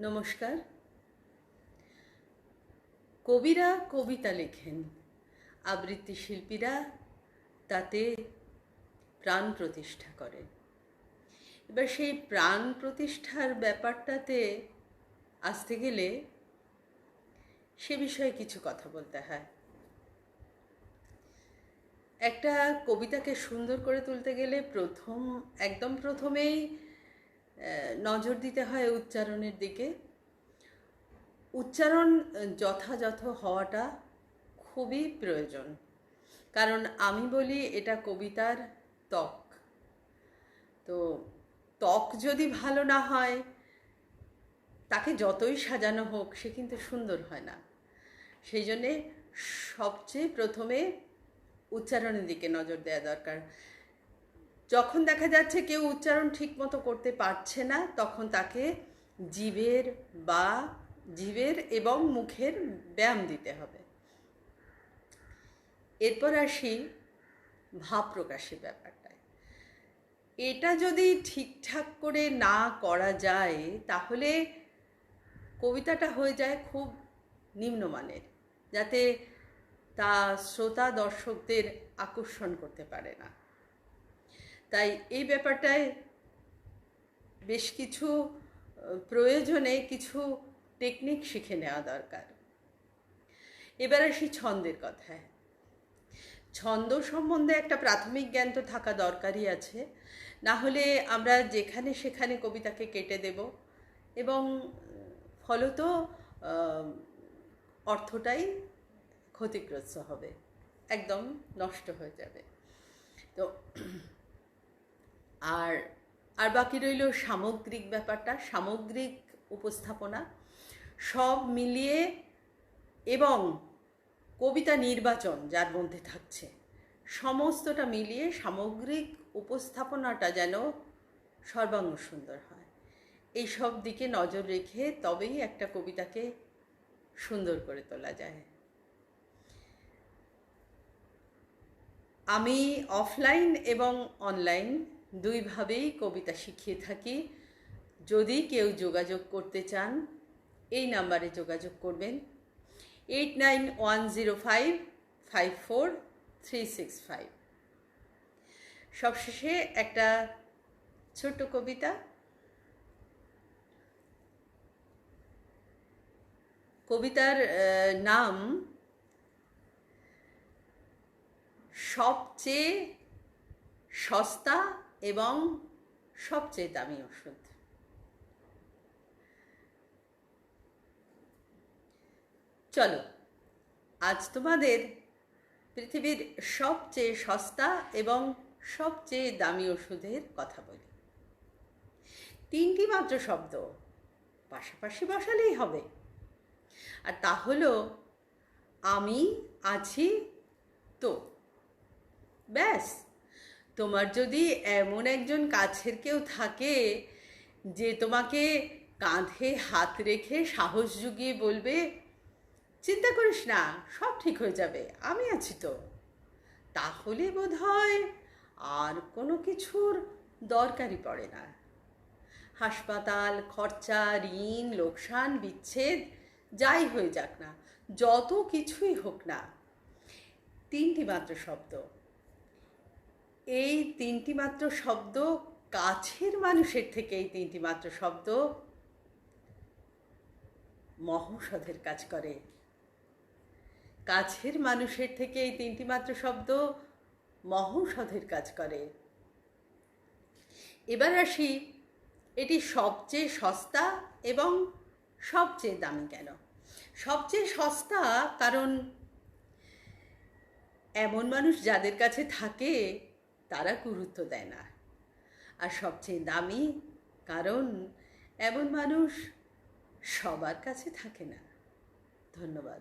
নমস্কার। কবিরা কবিতা লেখেন। আবৃত্তি শিল্পীরা তাতে প্রাণ প্রতিষ্ঠা করেন। এবার সেই প্রাণ প্রতিষ্ঠার ব্যাপারটাতে আসতে গেলে সে বিষয়ে কিছু কথা বলতে হয়। একটা কবিতাকে সুন্দর করে তুলতে গেলে প্রথম, একদম প্রথমেই নজর দিতে হয় উচ্চারণের দিকে। উচ্চারণ যথাযথ হওয়াটা খুবই প্রয়োজন। কারণ আমি বলি এটা কবিতার ত্বক। তো ত্বক যদি ভালো না হয়, তাকে যতই সাজানো হোক, সে কিন্তু সুন্দর হয় না। সেই জন্যে সবচেয়ে প্রথমে উচ্চারণের দিকে নজর দেওয়া দরকার। যখন দেখা যাচ্ছে কেউ উচ্চারণ ঠিক মতো করতে পারছে না, তখন তাকে জীবের বা জীবের এবং মুখের ব্যায়াম দিতে হবে। এরপর আসি ভাব প্রকাশের ব্যাপারটায়। এটা যদি ঠিকঠাক করে না করা যায়, তাহলে কবিতাটা হয়ে যায় খুব নিম্নমানের, যাতে তা শ্রোতা দর্শকদের আকর্ষণ করতে পারে না। তাই এই ব্যাপারটায় বেশ কিছু প্রয়োজনে কিছু টেকনিক শিখে নেওয়া দরকার। এবার আসি ছন্দের কথায়। ছন্দ সম্বন্ধে একটা প্রাথমিক জ্ঞান তো থাকা দরকারই আছে। না হলে আমরা যেখানে সেখানে কবিতাকে কেটে দেব এবং ফলত অর্থটাই ক্ষতিগ্রস্ত হবে, একদম নষ্ট হয়ে যাবে। তো আর আর বাকি রইল সামগ্রিক ব্যাপারটা, সামগ্রিক উপস্থাপনা। সব মিলিয়ে এবং কবিতা নির্বাচন যার মধ্যে থাকছে, সমস্তটা মিলিয়ে সামগ্রিক উপস্থাপনাটা যেন সর্বাঙ্গ সুন্দর হয়। এই সব দিকে নজর রেখে তবেই একটা কবিতাকে সুন্দর করে তোলা যায়। আমি অফলাইন এবং অনলাইন দুইভাবেই কবিতা শিখিয়ে থাকি। যদি কেউ যোগাযোগ করতে চান, এই নাম্বারে যোগাযোগ করবেন। Eight nine one zero five five four three six five. সবশেষে একটা ছোট্ট কবিতা। কবিতার নাম সবচেয়ে সস্তা এবং সবচেয়ে দামি ওষুধ। চলো, আজ তোমাদের পৃথিবীর সবচেয়ে সস্তা এবং সবচেয়ে দামি ওষুধের কথা বলি। তিনটি মাত্র শব্দ, পাশাপাশি বসালেই হবে। আর তা হলো, আমি আছি তো। ব্যাস। তোমার যদি এমন একজন কাছের কেউ থাকে যে তোমাকে কাঁধে হাত রেখে সাহস জুগিয়ে বলবে, চিন্তা করিস না, সব ঠিক হয়ে যাবে, আমি আছি তো। তাহলে বোধ হয় আর কোনো কিছুর দরকারই পড়ে না। হাসপাতাল, খরচা, ঋণ, লোকসান, বিচ্ছেদ, যাই হয়ে যাক না, যত কিছুই হোক না, তিনটি মাত্র শব্দ। এই তিনটি মাত্র শব্দ কাছের মানুষের থেকে এই তিনটি মাত্র শব্দ মহৌষধের কাজ করে। কাছের মানুষের থেকে এই তিনটি মাত্র শব্দ মহৌষধের কাজ করে। এবার আসি, এটি সবচেয়ে সস্তা এবং সবচেয়ে দামি কেন? সবচেয়ে সস্তা কারণ, এমন মানুষ যাদের কাছে থাকে তারা গুরুত্ব দেয় না। আর সবচেয়ে দামি কারণ, এমন মানুষ সবার কাছে থাকে না। ধন্যবাদ।